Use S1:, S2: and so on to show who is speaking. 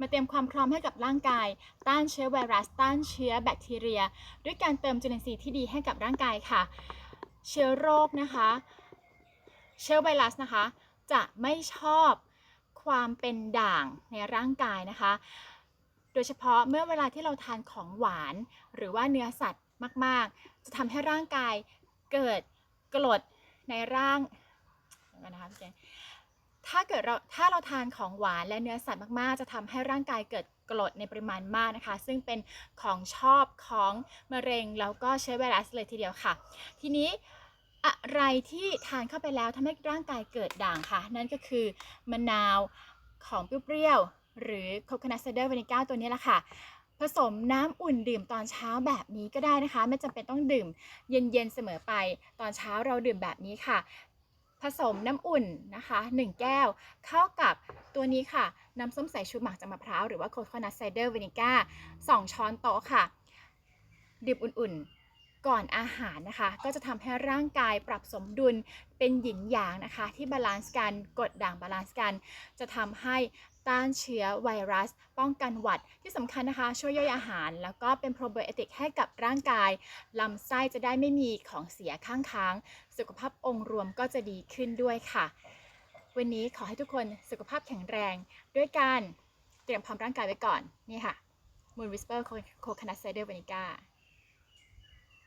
S1: มาเตรียมความพร้อมให้กับร่างกาย ต้านเชื้อไวรัส ต้านเชื้อแบคทีเรีย ด้วยการเติมจุลินทรีย์ที่ดีให้กับร่างกายค่ะ เชื้อโรคนะคะ เชื้อไวรัสนะคะ จะไม่ชอบความเป็นด่างในร่างกายนะคะ โดยเฉพาะเมื่อเวลาที่เราทานของหวาน หรือว่าเนื้อสัตว์มาก ๆ จะทำให้ร่างกายเกิดกรดในร่างก่อนนะคะพี่เจน ถ้าเกิดเราถ้าเราทานของหวานและเนื้อสัตว์มาก ๆ จะทำให้ร่างกายเกิดกรดในปริมาณมากนะคะ ซึ่งเป็นของชอบของมะเร็งแล้วก็เชื้อไวรัสเลยทีเดียวค่ะ ทีนี้อะไรที่ทานเข้าไปแล้วทำให้ร่างกายเกิดด่างค่ะ นั่นก็คือมะนาวของเปรี้ยวๆหรือโคคอนัทไซเดอร์วานิก้าตัวนี้แหละค่ะผสมน้ำอุ่นดื่มตอนเช้าแบบนี้ก็ได้นะคะ ไม่จำเป็นต้องดื่มเย็นๆเสมอไป ตอนเช้าเราดื่มแบบนี้ค่ะ สมน้ำอุ่นนะคะ 1 แก้ว เข้ากับตัวนี้ค่ะ น้ำส้มสายชูหมักจากมะพร้าว หรือว่าโคคอนัทไซเดอร์วินิก้า2ช้อนโต๊ะค่ะ ดื่มอุ่นๆ ก่อนอาหารนะคะ ก็จะทำให้ร่างกายปรับสมดุลเป็นหยินหยางนะคะ ที่บาลานซ์กันกดด่างบาลานซ์กัน จะทำให้ต้านเชื้อไวรัส ป้องกันหวัดที่สำคัญนะคะ ช่วยย่อยอาหาร แล้วก็เป็นโปรไบโอติกให้กับร่างกายลำไส้จะได้ไม่มีของเสียข้างค้าง สุขภาพองค์รวมก็จะดีขึ้นด้วยค่ะ วันนี้ขอให้ทุกคนสุขภาพแข็งแรง ด้วยการเตรียมพร้อมร่างกายไว้ก่อนนี่ค่ะ Moon Whisper Coconut Cider Vinegar